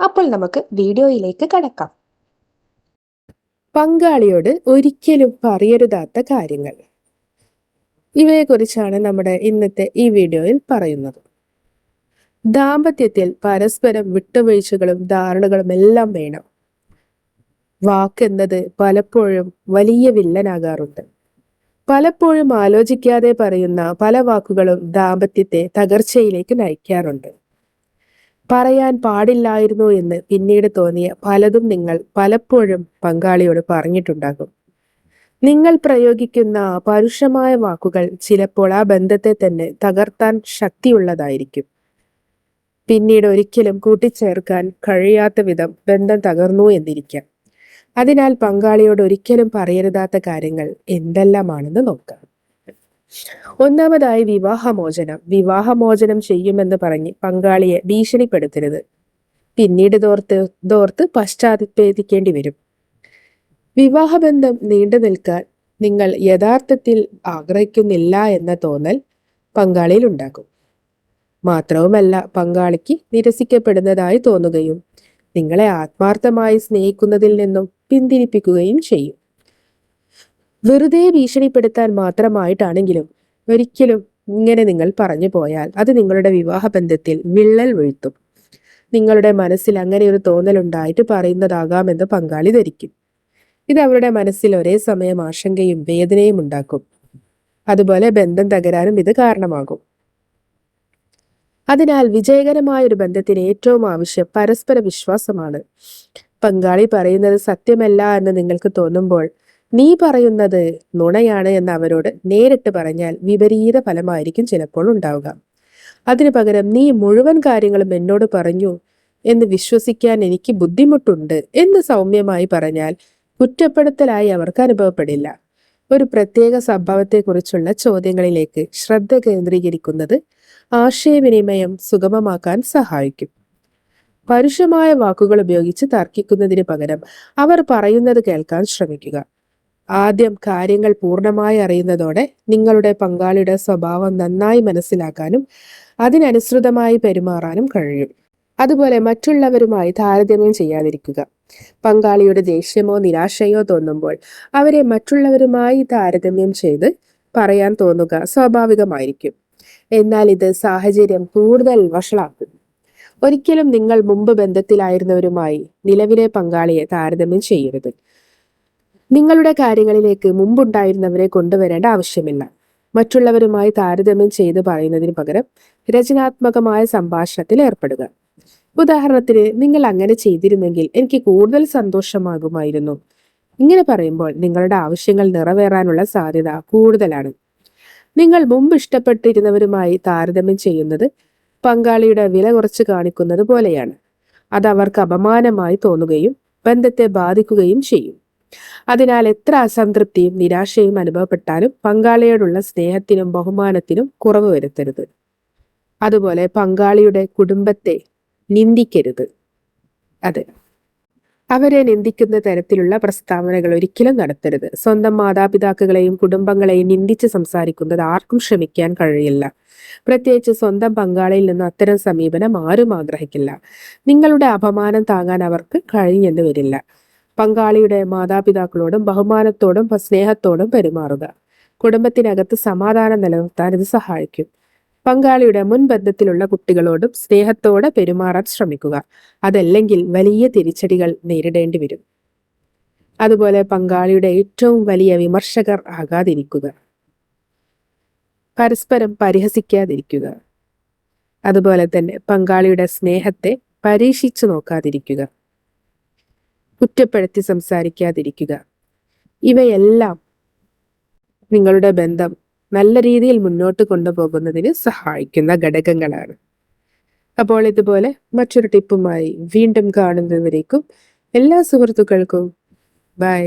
അപ്പോൾ നമുക്ക് വീഡിയോയിലേക്ക് കടക്കാം. പങ്കാളിയോട് ഒരിക്കലും പറയരുതാത്ത കാര്യങ്ങൾ. ഇവയെക്കുറിച്ചാണ് നമ്മുടെ ഇന്നത്തെ ഈ വീഡിയോയിൽ പറയുന്നത്. ദാമ്പത്യത്തിൽ പരസ്പരം വിട്ടുവീഴ്ചകളും ധാരണകളും എല്ലാം വേണം. വാക്കെന്നത് പലപ്പോഴും വലിയ വില്ലനാകാറുണ്ട്. പലപ്പോഴും ആലോചിക്കാതെ പറയുന്ന പല വാക്കുകളും ദാമ്പത്യത്തെ തകർച്ചയിലേക്ക് നയിക്കാറുണ്ട്. പറയാൻ പാടില്ലായിരുന്നു എന്ന് പിന്നീട് തോന്നിയ പലതും നിങ്ങൾ പലപ്പോഴും പങ്കാളിയോട് പറഞ്ഞിട്ടുണ്ടാകും. നിങ്ങൾ പ്രയോഗിക്കുന്ന പരുഷമായ വാക്കുകൾ ചിലപ്പോൾ ആ ബന്ധത്തെ തന്നെ തകർത്താൻ ശക്തിയുള്ളതായിരിക്കും. പിന്നീട് ഒരിക്കലും കൂട്ടിച്ചേർക്കാൻ കഴിയാത്ത വിധം ബന്ധം തകർന്നു എന്നിരിക്കാം. അതിനാൽ പങ്കാളിയോട് ഒരിക്കലും പറയരുതാത്ത കാര്യങ്ങൾ എന്തെല്ലാമാണെന്ന് നോക്കാം. ഒന്നാമതായി വിവാഹമോചനം. വിവാഹമോചനം ചെയ്യുമെന്ന് പറഞ്ഞ് പങ്കാളിയെ ഭീഷണിപ്പെടുത്തരുത്. പിന്നീട് തോർത്ത് തോർത്ത് പശ്ചാത്തപിക്കേണ്ടി വരും. വിവാഹബന്ധം നീണ്ടു നിൽക്കാൻ നിങ്ങൾ യഥാർത്ഥത്തിൽ ആഗ്രഹിക്കുന്നില്ല എന്ന തോന്നൽ പങ്കാളിയിൽ ഉണ്ടാക്കും. മാത്രവുമല്ല പങ്കാളിക്ക് നിരസിക്കപ്പെടുന്നതായി തോന്നുകയും നിങ്ങളെ ആത്മാർത്ഥമായി സ്നേഹിക്കുന്നതിൽ നിന്നും പിന്തിരിപ്പിക്കുകയും ചെയ്യും. വെറുതെ ഭീഷണിപ്പെടുത്താൻ മാത്രമായിട്ടാണെങ്കിലും ഒരിക്കലും ഇങ്ങനെ നിങ്ങൾ പറഞ്ഞു പോയാൽ അത് നിങ്ങളുടെ വിവാഹ ബന്ധത്തിൽ വിള്ളൽ വീഴ്ത്തും. നിങ്ങളുടെ മനസ്സിൽ അങ്ങനെ ഒരു തോന്നലുണ്ടായിട്ട് പറയുന്നതാകാമെന്ന് പങ്കാളി ധരിക്കും. ഇത് അവരുടെ മനസ്സിൽ ഒരേ സമയം ആശങ്കയും വേദനയും ഉണ്ടാക്കും. അതുപോലെ ബന്ധം തകരാനും ഇത് കാരണമാകും. അതിനാൽ വിജയകരമായ ഒരു ബന്ധത്തിന് ഏറ്റവും ആവശ്യം പരസ്പര വിശ്വാസമാണ്. പങ്കാളി പറയുന്നത് സത്യമല്ല എന്ന് നിങ്ങൾക്ക് തോന്നുമ്പോൾ നീ പറയുന്നത് നുണയാണ് എന്ന് അവരോട് നേരിട്ട് പറഞ്ഞാൽ വിപരീത ഫലമായിരിക്കും ചിലപ്പോൾ ഉണ്ടാവുക. അതിനു പകരം നീ മുഴുവൻ കാര്യങ്ങളും എന്നോട് പറഞ്ഞു എന്ന് വിശ്വസിക്കാൻ എനിക്ക് ബുദ്ധിമുട്ടുണ്ട് എന്ന് സൗമ്യമായി പറഞ്ഞാൽ കുറ്റപ്പെടുത്തലായി അവർക്ക് അനുഭവപ്പെടില്ല. ഒരു പ്രത്യേക സംഭവത്തെക്കുറിച്ചുള്ള ചോദ്യങ്ങളിലേക്ക് ശ്രദ്ധ കേന്ദ്രീകരിക്കുന്നത് ആശയവിനിമയം സുഗമമാക്കാൻ സഹായിക്കും. പരുഷമായ വാക്കുകൾ ഉപയോഗിച്ച് തർക്കിക്കുന്നതിന് പകരം അവർ പറയുന്നത് കേൾക്കാൻ ശ്രമിക്കുക. ആദ്യം കാര്യങ്ങൾ പൂർണമായി അറിയുന്നതോടെ നിങ്ങളുടെ പങ്കാളിയുടെ സ്വഭാവം നന്നായി മനസ്സിലാക്കാനും അതിനനുസൃതമായി പെരുമാറാനും കഴിയും. അതുപോലെ മറ്റുള്ളവരുമായി താരതമ്യം ചെയ്യാതിരിക്കുക. പങ്കാളിയുടെ ദേഷ്യമോ നിരാശയോ തോന്നുമ്പോൾ അവരെ മറ്റുള്ളവരുമായി താരതമ്യം ചെയ്ത് പറയാൻ തോന്നുക സ്വാഭാവികമായിരിക്കും. എന്നാൽ ഇത് സാഹചര്യം കൂടുതൽ വഷളാക്കും ഒരിക്കലും നിങ്ങൾ മുമ്പ് ബന്ധത്തിലായിരുന്നവരുമായി നിലവിലെ പങ്കാളിയെ താരതമ്യം ചെയ്യരുത്. നിങ്ങളുടെ കാര്യങ്ങളിലേക്ക് മുമ്പുണ്ടായിരുന്നവരെ കൊണ്ടുവരേണ്ട ആവശ്യമില്ല. മറ്റുള്ളവരുമായി താരതമ്യം ചെയ്ത് പറയുന്നതിന് പകരം രചനാത്മകമായ സംഭാഷണത്തിൽ ഏർപ്പെടുക. ഉദാഹരണത്തിന് നിങ്ങൾ അങ്ങനെ ചെയ്തിരുന്നെങ്കിൽ എനിക്ക് കൂടുതൽ സന്തോഷമാകുമായിരുന്നു. ഇങ്ങനെ പറയുമ്പോൾ നിങ്ങളുടെ ആവശ്യങ്ങൾ നിറവേറാനുള്ള സാധ്യത കൂടുതലാണ്. നിങ്ങൾ മുമ്പ് ഇഷ്ടപ്പെട്ടിരുന്നവരുമായി താരതമ്യം ചെയ്യുന്നത് പങ്കാളിയുടെ വില കുറച്ച് കാണിക്കുന്നത് പോലെയാണ്. അത് അവർക്ക് അപമാനമായി തോന്നുകയും ബന്ധത്തെ ബാധിക്കുകയും ചെയ്യും. അതിനാൽ എത്ര അസംതൃപ്തിയും നിരാശയും അനുഭവപ്പെട്ടാലും പങ്കാളിയോടുള്ള സ്നേഹത്തിനും ബഹുമാനത്തിനും കുറവ് വരുത്തരുത്. അതുപോലെ പങ്കാളിയുടെ കുടുംബത്തെ നിന്ദിക്കരുത്. അതെ. അവരെ നിന്ദിക്കുന്ന തരത്തിലുള്ള പ്രസ്താവനകൾ ഒരിക്കലും നടത്തരുത്. സ്വന്തം മാതാപിതാക്കളെയും കുടുംബങ്ങളെയും നിന്ദിച്ച് സംസാരിക്കുന്നത് ആർക്കും ശ്രമിക്കാൻ കഴിയില്ല. പ്രത്യേകിച്ച് സ്വന്തം പങ്കാളിയിൽ നിന്ന് അത്തരം സമീപനം ആരും ആഗ്രഹിക്കില്ല. നിങ്ങളുടെ അപമാനം താങ്ങാൻ അവർക്ക് കഴിഞ്ഞെന്ന് വരില്ല. പങ്കാളിയുടെ മാതാപിതാക്കളോടും ബഹുമാനത്തോടും സ്നേഹത്തോടും പെരുമാറുക. കുടുംബത്തിനകത്ത് സമാധാനം നിലനിർത്താൻ ഇത് സഹായിക്കും. പങ്കാളിയുടെ മുൻബന്ധത്തിലുള്ള കുട്ടികളോടും സ്നേഹത്തോടെ പെരുമാറാൻ ശ്രമിക്കുക. അതല്ലെങ്കിൽ വലിയ തിരിച്ചടികൾ നേരിടേണ്ടി വരും. അതുപോലെ പങ്കാളിയുടെ ഏറ്റവും വലിയ വിമർശകർ ആകാതിരിക്കുക. പരസ്പരം പരിഹസിക്കാതിരിക്കുക. അതുപോലെ തന്നെ പങ്കാളിയുടെ സ്നേഹത്തെ പരീക്ഷിച്ചു നോക്കാതിരിക്കുക. കുറ്റപ്പെടുത്തി സംസാരിക്കാതിരിക്കുക. ഇവയെല്ലാം നിങ്ങളുടെ ബന്ധം നല്ല രീതിയിൽ മുന്നോട്ട് കൊണ്ടുപോകുന്നതിന് സഹായിക്കുന്ന ഘടകങ്ങളാണ്. അപ്പോൾ ഇതുപോലെ മറ്റൊരു ടിപ്പുമായി വീണ്ടും കാണുന്നവരേക്കും എല്ലാ സുഹൃത്തുക്കൾക്കും ബൈ.